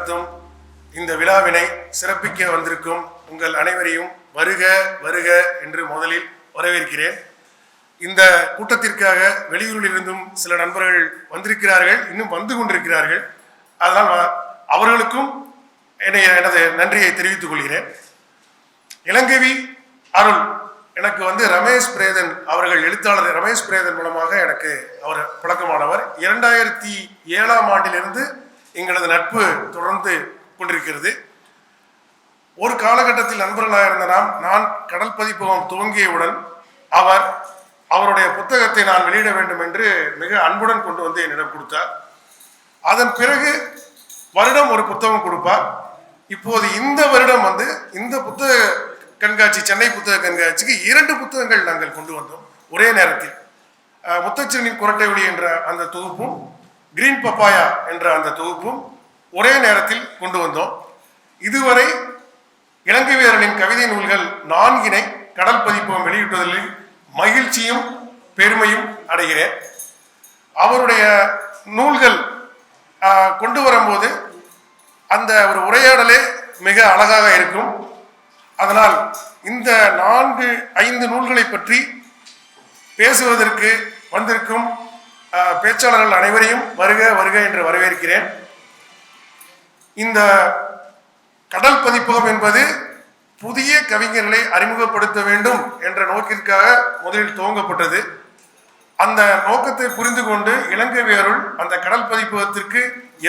நடத்தும் இந்த விழாவினை சிறப்பிக்க வந்திருக்கும் உங்கள் அனைவரையும் வருக வருக என்று முதலில் வரவேற்கிறேன். இந்த கூட்டத்திற்காக வெளியூரிலிருந்தும் சில நண்பர்கள் வந்திருக்கிறார்கள் இன்னும் வந்து கொண்டிருக்கிறார்கள். அதனால் அவர்களுக்கும் என்னை எனது நன்றியை தெரிவித்துக் கொள்கிறேன். இளங்கவி அருள் எனக்கு வந்து ரமேஷ் பிரேதன் அவர்கள் எழுத்தாளர் ரமேஷ் பிரேதன் மூலமாக எனக்கு அவர் பழக்கமானவர். இரண்டாயிரத்தி ஏழாம் ஆண்டிலிருந்து எங்களது நட்பு தொடர்ந்து கொண்டிருக்கிறது. ஒரு காலகட்டத்தில் நண்பர்களாக இருந்த நாம் நான் கடல் பதிப்பகம் துவங்கியவுடன் அவர் அவருடைய புத்தகத்தை நான் வெளியிட வேண்டும் என்று மிக அன்புடன் கொண்டு வந்து என்னிடம் கொடுத்தார். அதன் பிறகு வருடம் ஒரு புத்தகம் கொடுப்பார். இப்போது இந்த வருடம் வந்து இந்த புத்தக கண்காட்சி சென்னை புத்தக கண்காட்சிக்கு இரண்டு புத்தகங்கள் நாங்கள் கொண்டு வந்தோம். ஒரே நேரத்தில் அஹ், குரட்டை ஒளி என்ற அந்த தொகுப்பும் கிரீன் பப்பாயா என்ற அந்த தொகுப்பும் ஒரே நேரத்தில் கொண்டு வந்தோம். இதுவரை இளங்கவியர்களின் கவிதை நூல்கள் நான்கினை கடல் பதிப்பகம் வெளியிட்டதில் மகிழ்ச்சியும் பெருமையும் அடைகிறேன். அவருடைய நூல்கள் கொண்டு வரும்போது அந்த ஒரு உரையாடலே மிக அழகாக இருக்கும். அதனால் இந்த நான்கு ஐந்து நூல்களை பற்றி பேசுவதற்கு வந்திருக்கும் பேச்சாளர்கள் அனைவரையும் வருக வருக என்று வரவேற்கிறேன். இந்த கடல் பதிப்பகம் என்பது புதிய கவிஞர்களை அறிமுகப்படுத்த வேண்டும் என்ற நோக்கிற்காக முதலில் துவங்கப்பட்டது. அந்த நோக்கத்தை புரிந்து கொண்டு இலங்கை அந்த கடல் பதிப்பகத்திற்கு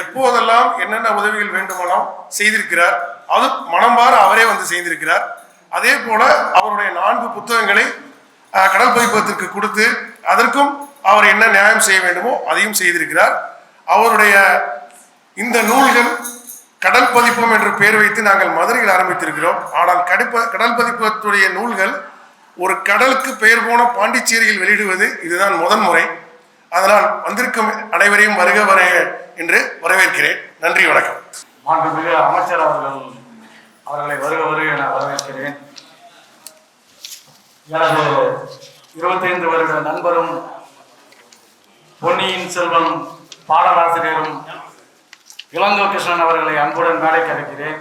எப்போதெல்லாம் என்னென்ன உதவிகள் வேண்டுமெல்லாம் செய்திருக்கிறார் அது மனம்பார அவரே வந்து செய்திருக்கிறார். அதே போல அவருடைய நான்கு புத்தகங்களை கடல் பதிப்பகத்திற்கு கொடுத்து அதற்கும் அவர் என்ன நியாயம் செய்ய வேண்டுமோ அதையும் செய்திருக்கிறார். அவருடைய இந்த நூல்கள் கடல் பதிப்பம் என்று பெயர் வைத்து நாங்கள் மதுரையில் ஆரம்பித்திருக்கிறோம். ஆனால் கடுப்ப கடல் பதிப்பத்துடைய நூல்கள் ஒரு கடலுக்கு பெயர் போன பாண்டிச்சேரியில் வெளியிடுவது இதுதான் முதன் முறை. அதனால் வந்திருக்கும் அனைவரையும் வருக வர என்று வரவேற்கிறேன். நன்றி வணக்கம். மாண்புமிகு அமைச்சர் அவர்கள் அவர்களை வருக வருக என வரவேற்கிறேன். எனது இருபத்தைந்து வருட நண்பரும் பொன்னியின் செல்வன் பாடலாசிரியரும் இளங்கோ கிருஷ்ணன் அவர்களை அன்புடன் மேடைக்கு கரைக்கிறேன்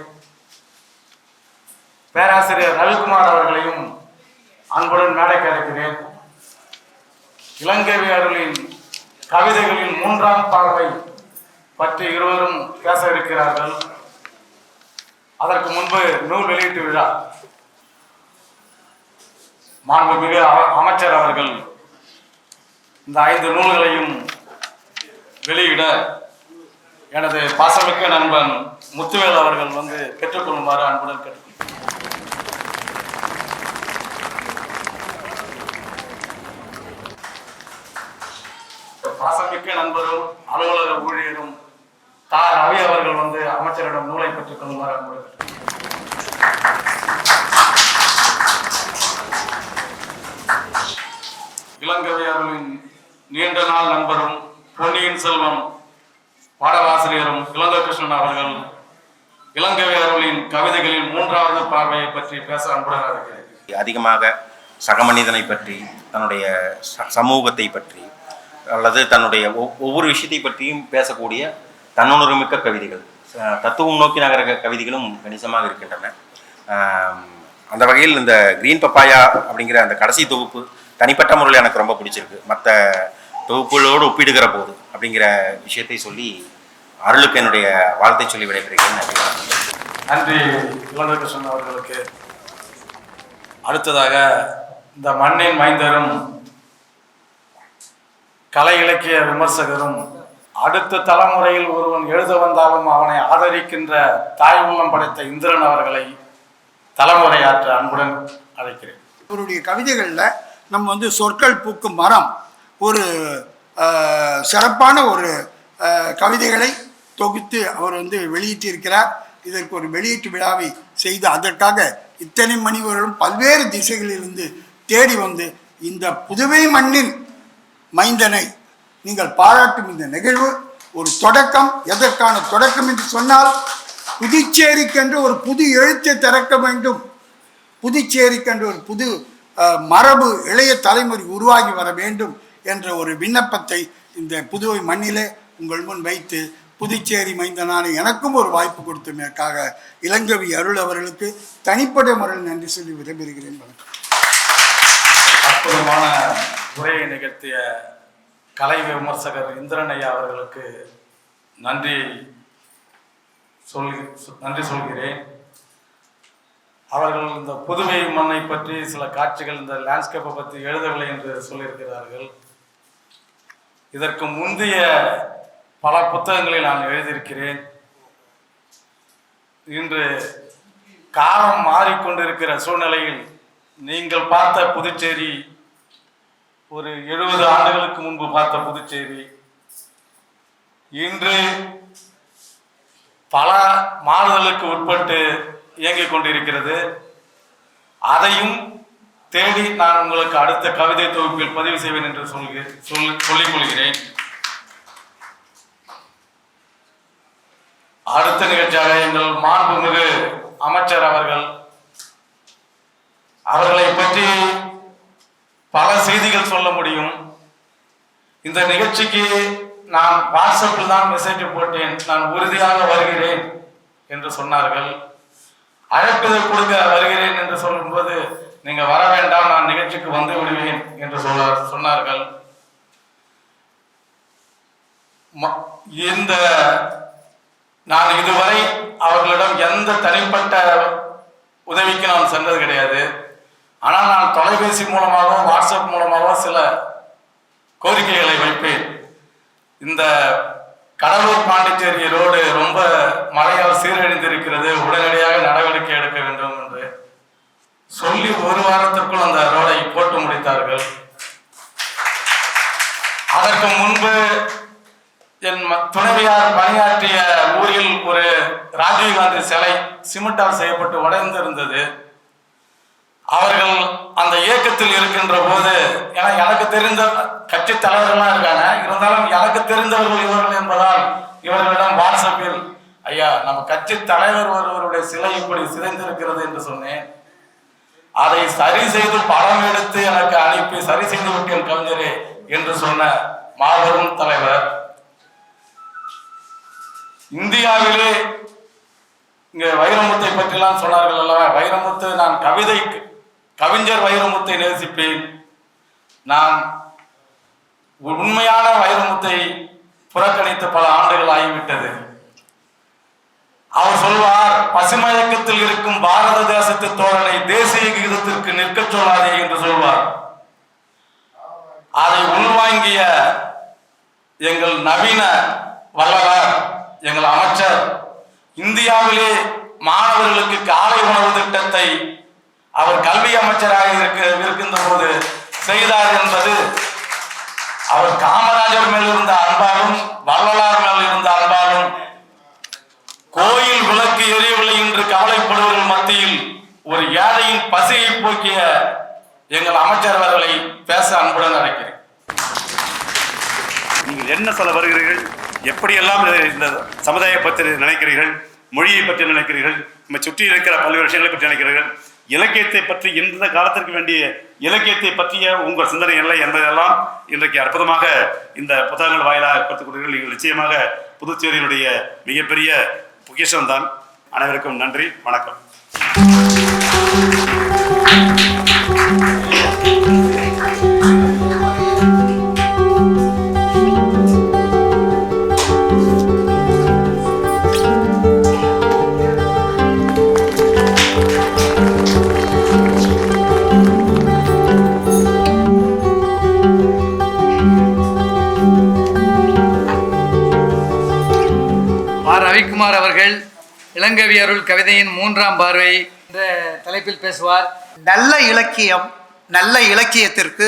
பேராசிரியர் ரவிக்குமார் அவர்களையும் அன்புடன் மேடைக்கு கரைக்கிறேன் இளங்கவி அருளின் கவிதைகளின் மூன்றாம் பார்வை பற்றி இருவரும் பேச இருக்கிறார்கள். அதற்கு முன்பு நூல் வெளியீட்டு விழா. மாண்புமிகு அமைச்சர் அவர்கள் இந்த ஐந்து நூல்களையும் வெளியிட எனது பாசமிக்க நண்பன் முத்துவேல் அவர்கள் வந்து பெற்றுக்கொள்ளுமாறு அன்புடன் கேட்டு பாசமிக்க நண்பரும் அலுவலக ஊழியரும் தா ரவி அவர்கள் வந்து அமைச்சரிடம் நூலை பெற்றுக் கொள்ளுமாறு அன்புடன் கேட்டுக்கொள்கிறேன். நீண்ட நாள் நண்பரும் பொன்னியின் செல்வம் பாடலாசிரியரும் இளங்ககிருஷ்ணன் அவர்கள் இளங்கவையாளர்களின் கவிதைகளின் மூன்றாவது பார்வையை பற்றி பேச அன்புடன் இருக்கிறேன். அதிகமாக சகமனிதனை பற்றி தன்னுடைய ச- சமூகத்தை பற்றி அல்லது தன்னுடைய ஒவ்வொரு விஷயத்தை பற்றியும் பேசக்கூடிய தன்னுணர்வுமிக்க கவிதைகள். தத்துவம் நோக்கி நகர கவிதைகளும் கணிசமாக இருக்கின்றன. அந்த வகையில் இந்த கிரீன் பப்பாயா அப்படிங்கிற அந்த கடைசி தொகுப்பு தனிப்பட்ட முறையில் எனக்கு ரொம்ப பிடிச்சிருக்கு. மற்ற தொகுப்புகளோடு ஒப்பிடுகிற போது அப்படிங்கிற விஷயத்தை சொல்லி அருளுக்கு என்னுடைய வாழ்த்தை சொல்லி விடைபெறுகிறேன். நன்றி. இளங்ககிருஷ்ணன் அவர்களுக்கு அடுத்ததாக இந்த மண்ணின் மைந்தரும் கலை இலக்கிய விமர்சகரும் அடுத்த தலைமுறையில் ஒருவன் எழுத வந்தாலும் அவனை ஆதரிக்கின்ற தாய் உள்ளம் படைத்த இந்திரன் அவர்களை தலைமுறையாற்ற அன்புடன் அழைக்கிறேன். அவருடைய கவிதைகளில் நம்ம வந்து சொற்கள் பூக்கும் மரம் ஒரு சிறப்பான ஒரு கவிதைகளை தொகுத்து அவர் வந்து வெளியிட்டிருக்கிறார். இதற்கு ஒரு வெளியீட்டு விழாவை செய்து அதற்காக இத்தனை மணிவர்களும் பல்வேறு திசைகளிலிருந்து தேடி வந்து இந்த புதுவை மண்ணின் மைந்தனை நீங்கள் பாராட்டும் இந்த நிகழ்வு ஒரு தொடக்கம் எதற்கான தொடக்கம் என்று சொன்னால் புதுச்சேரிக்கென்று ஒரு புது எழுத்தை திறக்க வேண்டும். புதுச்சேரிக்கென்று ஒரு புது மரபு இளைய தலைமுறை உருவாகி வர வேண்டும். என்ற ஒரு விண்ணப்பத்தை இந்த புதுவை மண்ணிலே உங்கள் முன் வைத்து புதுச்சேரி மைந்தனான எனக்கும் ஒரு வாய்ப்பு கொடுத்தமைக்காக இளங்கவி அருள் அவர்களுக்கு தனிப்பட்ட முறையில் நன்றி சொல்லி விரும்புகிறேன் வணக்கம் அற்புதமான உரையை நிகழ்த்திய கலை விமர்சகர் இந்திரன் ஐயா அவர்களுக்கு நன்றி சொல் நன்றி சொல்கிறேன். அவர்கள் இந்த புதுவை மண்ணை பற்றி சில காட்சிகள் இந்த லேண்ட்ஸ்கேப்பை பற்றி எழுதவில்லை என்று சொல்லியிருக்கிறார்கள். இதற்கு முந்தைய பல புத்தகங்களை நான் எழுதியிருக்கிறேன். இன்று காலம் மாறிக்கொண்டிருக்கிற சூழ்நிலையில் நீங்கள் பார்த்த புதுச்சேரி ஒரு எழுபது ஆண்டுகளுக்கு முன்பு பார்த்த புதுச்சேரி இன்று பல மாறுதலுக்கு உட்பட்டு இயங்கிக் கொண்டிருக்கிறது. அதையும் தேடி நான் உங்களுக்கு அடுத்த கவிதை தொகுப்பில் பதிவு செய்வேன் என்று சொல்கிறேன் சொல் சொல்லிக் கொள்கிறேன் அடுத்த நிகழ்ச்சியாக எங்கள் மாண்புமிகு அமைச்சர் அவர்கள் அவர்களை பற்றி பல செய்திகள் சொல்ல முடியும். இந்த நிகழ்ச்சிக்கு நான் வாட்ஸ்அப்பில் தான் மெசேஜ் போட்டேன். நான் உறுதியாக வருகிறேன் என்று சொன்னார்கள். அழைப்பதை கொடுக்க வருகிறேன் என்று சொல்லும்போது நீங்க வர வேண்டாம் நான் நிகழ்ச்சிக்கு வந்து விடுவேன் என்று சொல்ல சொன்னார்கள். ம- இந்த நான் இதுவரை அவர்களிடம் எந்த தனிப்பட்ட உதவிக்கு நான் சென்றது கிடையாது. ஆனால் நான் தொலைபேசி மூலமாகவோ வாட்ஸ்அப் மூலமாகவோ சில கோரிக்கைகளை வைப்பேன். இந்த கடலூர் பாண்டிச்சேரி ரோடு ரொம்ப மழையால் சீரழிந்திருக்கிறது. உடனடியாக நடவடிக்கை எடுக்க வேண்டும் என்று. சொல்லி ஒரு வாரத்திற்குள் அந்த ரோடை போட்டு முடித்தார்கள். அதற்கு முன்பு என் துணைவியார் பணியாற்றிய ஊரில் ஒரு ராஜீவ்காந்தி சிலை சிமெண்டால் செய்யப்பட்டு உடைந்திருந்தது. அவர்கள் அந்த இயக்கத்தில் இருக்கின்ற போது ஏன்னா எனக்கு தெரிந்த கட்சி தலைவர்களாக இருக்காங்க. இருந்தாலும் எனக்கு தெரிந்தவர்கள் இவர்கள் என்பதால் இவர்களிடம் வாட்ஸ்அப்பில் ஐயா நம்ம கட்சி தலைவர் ஒருவருடைய சிலை இப்படி சிதைந்திருக்கிறது என்று சொன்னேன். அதை சரி செய்து படம் எடுத்து எனக்கு அனுப்பி சரி செய்து விட்டேன் கவிஞரே என்று சொன்ன மாபெரும் தலைவர். இந்தியாவிலே இங்க வைரமுத்தை பற்றிலாம் சொன்னார்கள் அல்லவா? வைரமுத்து நான் கவிதை கவிஞர் வைரமுத்தை நேசிப்பேன். நான் உண்மையான வைரமுத்தை புறக்கணித்து பல ஆண்டுகள் ஆகிவிட்டது. அவர் சொல்வார் பசுமயக்கத்தில் இருக்கும் பாரத தேசத்து தோழனை தேசிய கீதத்திற்கு நிற்கச் சொல்லாதே என்று சொல்வார். அதை உள்வாங்கிய எங்கள் நவீன வல்லவர் எங்கள் அமைச்சர் இந்தியாவிலே மாணவர்களுக்கு காலை உணவு திட்டத்தை அவர் கல்வி அமைச்சராக இருக்க இருக்கின்ற போது செய்தார் என்பது அவர் காமராஜர் மேல் இருந்த அன்பாலும் வள்ளலார் மேல் இருந்த அன்பாலும் கோயில் விளக்கு எரியவில்லை என்று கவலைப்படுவர்கள் மத்தியில் ஒரு ஏழையின் பசியை போக்கிய எங்கள் அமைச்சர் அவர்களை பேச அன்புடன் அழைக்கிறேன். நீங்கள் என்ன சொல்ல வருகிறீர்கள்? எப்படியெல்லாம் இந்த சமுதாய பற்றி நினைக்கிறீர்கள்? மொழியை பற்றி நினைக்கிறீர்கள்? நம்ம சுற்றி இருக்கிற பல்வேறு விஷயங்களை பற்றி நினைக்கிறீர்கள்? இலக்கியத்தை பற்றி இந்த காலத்திற்கு வேண்டிய இலக்கியத்தை பற்றிய உங்கள் சிந்தனை இல்லை என்பதெல்லாம் இன்றைக்கு அற்புதமாக இந்த புத்தகங்கள் வாயிலாக கற்றுக் நீங்கள் நிச்சயமாக புதுச்சேரியினுடைய மிகப்பெரிய பொக்கிஷம் தான் அனைவருக்கும் நன்றி. வணக்கம். 감사합니다. இளங்கவி அருள் கவிதையின் மூன்றாம் பார்வை என்ற தலைப்பில் பேசுவார். நல்ல இலக்கியம் நல்ல இலக்கியத்திற்கு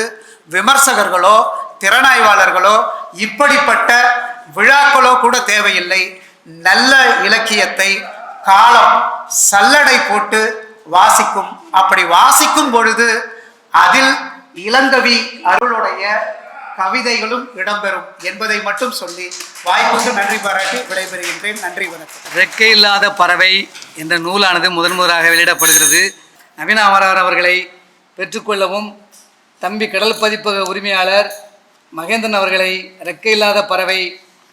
விமர்சகர்களோ திறனாய்வாளர்களோ இப்படிப்பட்ட விழாக்களோ கூட தேவையில்லை. நல்ல இலக்கியத்தை காலம் சல்லடை போட்டு வாசிக்கும். அப்படி வாசிக்கும் பொழுது அதில் இளங்கவி அருளுடைய கவிதைகளும் இடம்பெறும் என்பதை மட்டும் சொல்லி வாய்ப்புக்கு நன்றி பாராட்டி விடைபெறுகின்றேன். நன்றி வணக்கம். ரெக்கை இல்லாத பறவை என்ற நூலானது முதன் முதலாக வெளியிடப்படுகிறது. நவீன அமரவர் அவர்களை பெற்றுக்கொள்ளவும் தம்பி கடல் பதிப்பக உரிமையாளர் மகேந்திரன் அவர்களை ரெக்கையில்லாத பறவை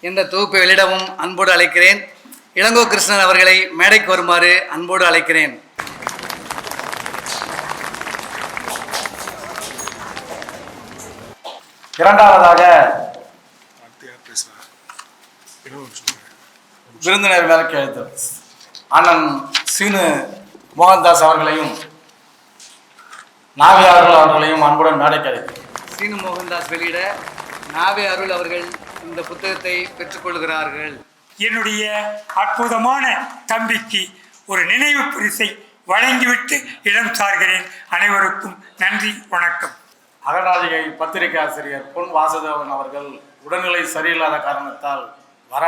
என்ற தொகுப்பை வெளியிடவும் அன்போடு அழைக்கிறேன். இளங்கோ கிருஷ்ணன் அவர்களை மேடைக்கு வருமாறு அன்போடு அழைக்கிறேன். இரண்டாவதாக. விருந்தினர் வேலைக்கு அழைத்து அண்ணன் சீனு மோகன்தாஸ் அவர்களையும் நாவியார்கள் அவர்களையும் அன்புடன் மேடைக்கு அழைக்கிறேன் சீனு மோகன்தாஸ் வெளியிட நாவே அருள் அவர்கள் இந்த புத்தகத்தை பெற்றுக்கொள்கிறார்கள் என்னுடைய அற்புதமான தம்பிக்கு ஒரு நினைவு பரிசை வழங்கிவிட்டு இடம் சார்கிறேன். அனைவருக்கும் நன்றி வணக்கம். அகராதிகை பத்திரிகை ஆசிரியர் பொன் வாசுதேவன் அவர்கள் உடல்நிலை சரியில்லாத காரணத்தால் வர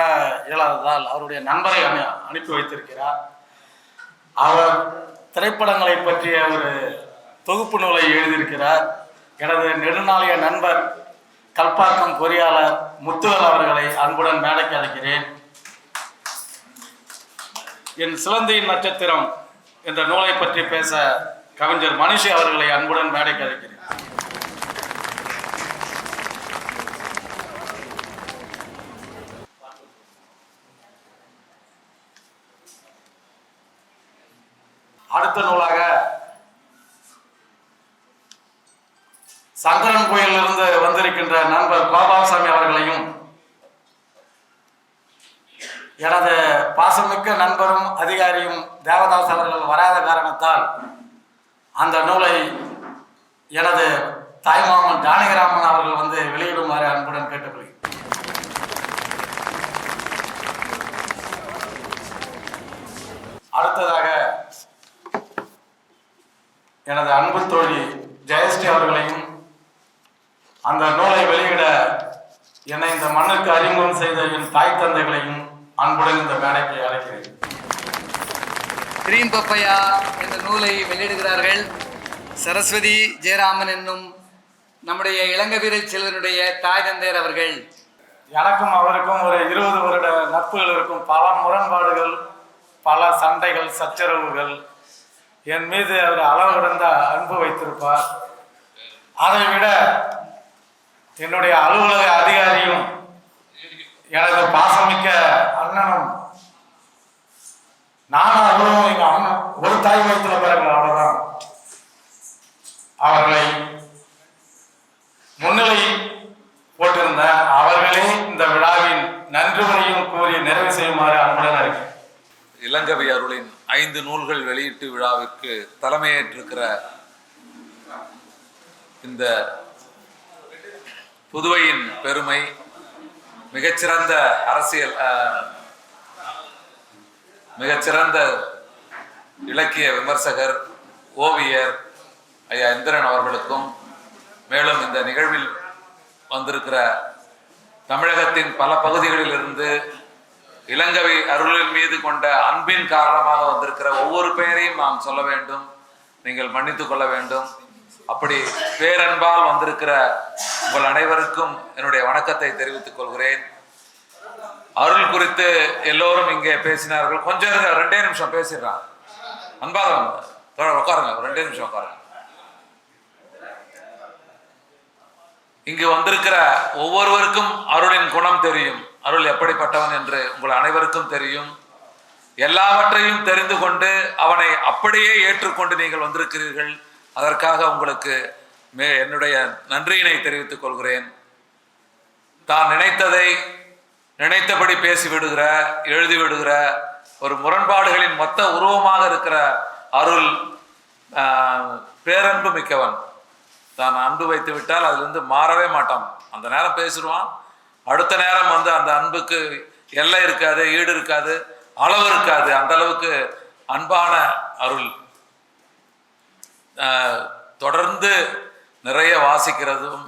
இயலாததால் அவருடைய நண்பரை அனு அனுப்பி வைத்திருக்கிறார். அவர் திரைப்படங்களை பற்றிய ஒரு தொகுப்பு நூலை எழுதியிருக்கிறார். எனது நெடுநாளைய நண்பர் கல்பாக்கம் பொறியாளர் முத்துவல் அவர்களை அன்புடன் மேடைக்கு அழைக்கிறேன். என் சிலந்தியின் நட்சத்திரம் என்ற நூலை பற்றி பேச கவிஞர் மனுஷி அவர்களை அன்புடன் மேடைக்கு அழைக்கிறேன் அடுத்த நூலாக சங்கரன் கோயிலிருந்து வந்திருக்கின்ற நண்பர் கோபாலசாமி அவர்களையும் எனது பாசமிக்க நண்பரும் அதிகாரியும் தேவதாஸ் அவர்கள் வராத காரணத்தால் அந்த நூலை எனது தாய்மாமன் ஜானகிராமன் அவர்கள் வந்து வெளியிடுமாறு அன்புடன் கேட்டுக்கொள்கிறேன் அடுத்ததாக எனது அன்பு தோழி ஜெயஸ்ரீ அவர்களையும் அந்த நூலை வெளியிட என்னை இந்த மண்ணுக்கு அறிமுகம் செய்த என் தாய் தந்தைகளையும் அன்புடன் இந்த மேடைக்கு அழைக்கிறேன். கிரீம் பப்பையா என்ற நூலை வெளியிடுகிறார்கள் சரஸ்வதி ஜெயராமன் என்னும் நம்முடைய இளங்கவீர செல்வனுடைய தாய் தந்தையர் அவர்கள். எனக்கும் அவருக்கும் ஒரு இருபது வருட நட்புகள் இருக்கும். பல முரண்பாடுகள் பல சண்டைகள் சச்சரவுகள் என் மீது அவர் அளவு கடந்த அன்பு வைத்திருப்பார். அதை விட என்னுடைய அலுவலக அதிகாரியும் எனது பாசமிக்க அண்ணனும் நானும் அவரும் எங்க அண்ணன். ஒரு தாய் பிறகு அவ்வளவுதான் அவர்களை முன்னிலை போட்டிருந்த அவர்களே இந்த விழாவின் நன்றிமுறையும் கூறி நிறைவு செய்யுமாறு அன்புடன் அறிவிக்கிறேன் இளங்கவி அருளின் ஐந்து நூல்கள் வெளியீட்டு விழாவிற்கு தலைமையேற்றிருக்கிற இந்த புதுவையின் பெருமை மிகச்சிறந்த அரசியல் மிகச்சிறந்த இலக்கிய விமர்சகர் ஓவியர் ஐயா இந்திரன் அவர்களுக்கும் மேலும் இந்த நிகழ்வில் வந்திருக்கிற தமிழகத்தின் பல பகுதிகளிலிருந்து இலங்கை அருளின் மீது கொண்ட அன்பின் காரணமாக வந்திருக்கிற ஒவ்வொரு பெயரையும் நாம் சொல்ல வேண்டும். நீங்கள் மன்னித்து கொள்ள வேண்டும். அப்படி பேரன்பால் வந்திருக்கிற உங்கள் அனைவருக்கும் என்னுடைய வணக்கத்தை தெரிவித்துக் கொள்கிறேன். அருள் குறித்து எல்லோரும் இங்கே பேசினார்கள். கொஞ்சம் இருங்க, ரெண்டே நிமிஷம் பேசிடுறான் அன்பாக உட்காருங்க ரெண்டே நிமிஷம் உட்காருங்க. இங்கு வந்திருக்கிற ஒவ்வொருவருக்கும் அருளின் குணம் தெரியும். அருள் எப்படிப்பட்டவன் என்று உங்கள் அனைவருக்கும் தெரியும். எல்லாவற்றையும் தெரிந்து கொண்டு அவனை அப்படியே ஏற்றுக்கொண்டு நீங்கள் வந்திருக்கிறீர்கள். அதற்காக உங்களுக்கு மே என்னுடைய நன்றியினை தெரிவித்துக் கொள்கிறேன். தான் நினைத்ததை நினைத்தபடி பேசிவிடுகிற எழுதிவிடுகிற எழுதி விடுகிற ஒரு முரண்பாடுகளின் மொத்த உருவமாக இருக்கிற அருள் பேரன்பு மிக்கவன். தான் அன்பு வைத்து விட்டால் அதிலிருந்து மாறவே மாட்டான். அந்த நேரம் பேசிடுவான். அடுத்த நேரம் வந்து அந்த அன்புக்கு எல்லை இருக்காது ஈடு இருக்காது அளவு இருக்காது. அந்த அளவுக்கு அன்பான அருள். தொடர்ந்து நிறைய வாசிக்கிறதும்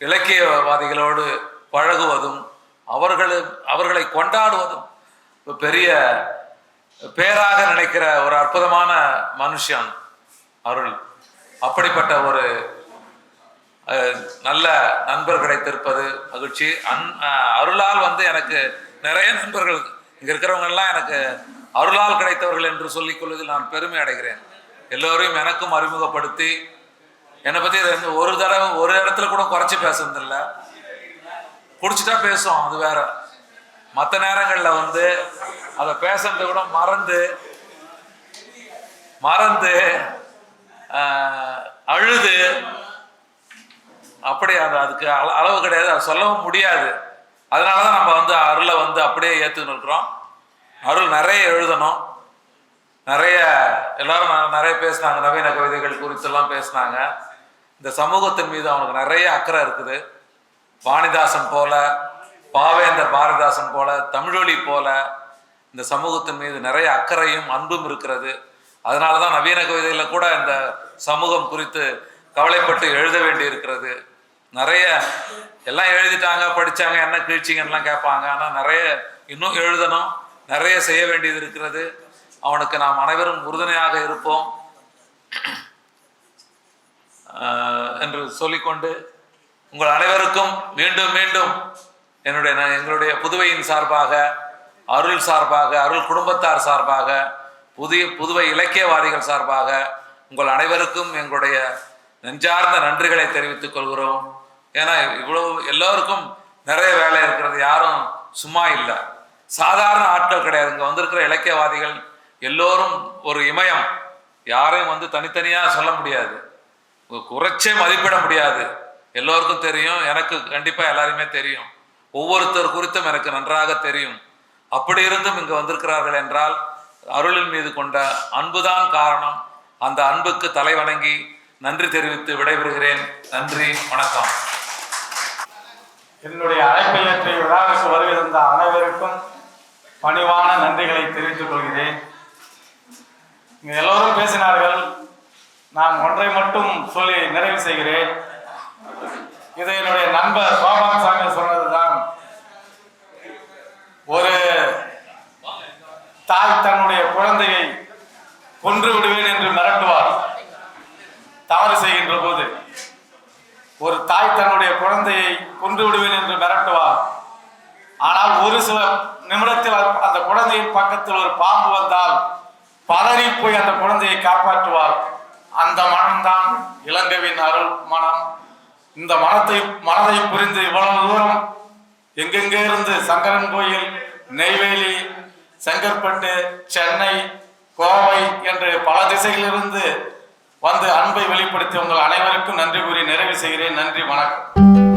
இலக்கியவாதிகளோடு பழகுவதும் அவர்கள் அவர்களை கொண்டாடுவதும் பெரிய பேராக நினைக்கிற ஒரு அற்புதமான மனுஷன் அருள். அப்படிப்பட்ட ஒரு நல்ல நண்பர் கிடைத்திருப்பது மகிழ்ச்சி. அன் அருளால் வந்து எனக்கு நிறைய நண்பர்கள் இங்கே இருக்கிறவங்கெல்லாம் எனக்கு அருளால் கிடைத்தவர்கள் என்று சொல்லிக் கொள்வதில் நான் பெருமை அடைகிறேன். எல்லோரையும் எனக்கும் அறிமுகப்படுத்தி என்னை பற்றி ரெண்டு- ஒரு தடவை ஒரு இடத்துல கூட குறைச்சி பேசுனதில்ல. குடிச்சிட்டா பேசும் அது வேற. மற்ற நேரங்களில் வந்து அதை பேசுறது கூட மறந்து மறந்து அப்படி அந்த அதுக்கு அள- அளவு கிடையாது. அது சொல்லவும் முடியாது. அதனால தான் நம்ம வந்து அருளை வந்து அப்படியே ஏற்றுன்னு இருக்கிறோம். அருள் நிறைய எழுதணும். நிறைய எல்லாரும் நிறைய பேசினாங்க. நவீன கவிதைகள் குறித்தெல்லாம் பேசினாங்க. இந்த சமூகத்தின் மீது அவனுக்கு நிறைய அக்கறை இருக்குது. வாணிதாசன் போல பாவேந்தர் பாரதிதாசன் போல தமிழொலி போல இந்த சமூகத்தின் மீது நிறைய அக்கறையும் அன்பும் இருக்கிறது. அதனால தான் நவீன கவிதையில் கூட இந்த சமூகம் குறித்து கவலைப்பட்டு எழுத வேண்டி இருக்கிறது நிறைய எல்லாம் எழுதிட்டாங்க படிச்சாங்க என்ன கீழ்ச்சிங்கலாம் கேட்பாங்க. ஆனால் நிறைய இன்னும் எழுதணும். நிறைய செய்ய வேண்டியது இருக்கிறது. அவனுக்கு நாம் அனைவரும் உறுதுணையாக இருப்போம். என்று சொல்லிக்கொண்டு உங்கள் அனைவருக்கும் மீண்டும் மீண்டும் என்னுடைய நான் எங்களுடைய புதுவையின் சார்பாக அருள் சார்பாக அருள் குடும்பத்தார் சார்பாக புதிய புதுவை இலக்கியவாதிகள் சார்பாக உங்கள் அனைவருக்கும் எங்களுடைய நெஞ்சார்ந்த நன்றிகளை தெரிவித்துக் கொள்கிறோம். ஏன்னா இவ்வளவு எல்லோருக்கும் நிறைய வேலை இருக்கிறது யாரும் சும்மா இல்லை. சாதாரண ஆட்கள் கிடையாது. இங்கே வந்திருக்கிற இலக்கியவாதிகள் எல்லோரும் ஒரு இமயம். யாரையும் வந்து தனித்தனியாக சொல்ல முடியாது. குறைச்சே மதிப்பிட முடியாது. எல்லோருக்கும் தெரியும். எனக்கு கண்டிப்பாக எல்லாருமே தெரியும். ஒவ்வொருத்தர் குறித்தும் எனக்கு நன்றாக தெரியும். அப்படி இருந்தும் இங்கு வந்திருக்கிறார்கள் என்றால் அருளின் மீது கொண்ட அன்புதான் காரணம். அந்த அன்புக்கு தலை வணங்கி நன்றி தெரிவித்து விடைபெறுகிறேன். நன்றி. வணக்கம். என்னுடைய அழைப்பை ஏற்ற விழாவிற்கு வருவிருந்த அனைவருக்கும் பணிவான நன்றிகளை தெரிவித்துக் கொள்கிறேன். இங்க எல்லோரும் பேசினார்கள். நான் ஒன்றை மட்டும் சொல்லி நிறைவு செய்கிறேன். இது என்னுடைய நண்பர் சோபான் சாமி சொன்னதுதான். ஒரு தாய் தன்னுடைய குழந்தையை கொன்று விடுவேன் என்று மிரட்டுவார். தவறு செய்கின்ற போது ஒரு தாய் தன்னுடைய குழந்தையை கொன்று விடுவேன் என்று மிரட்டுவார். ஆனால் ஒரு சில நிமிடத்தில் அந்த- குழந்தையின் பக்கத்தில் ஒரு பாம்பு வந்தால் பதறி போய் அந்த குழந்தையை காப்பாற்றுவார். அந்த மனம்தான் இளங்கவின் அருள் மனம். இந்த மனத்தை மனதை புரிந்து இவ்வளவு தூரம் எங்கெங்கே இருந்து சங்கரன் கோயில் நெய்வேலி செங்கற்பட்டு சென்னை கோவை என்று பல திசைகளிலிருந்து வந்து அன்பை வெளிப்படுத்தி உங்கள் அனைவருக்கும் நன்றி கூறி நிறைவு செய்கிறேன். நன்றி வணக்கம்.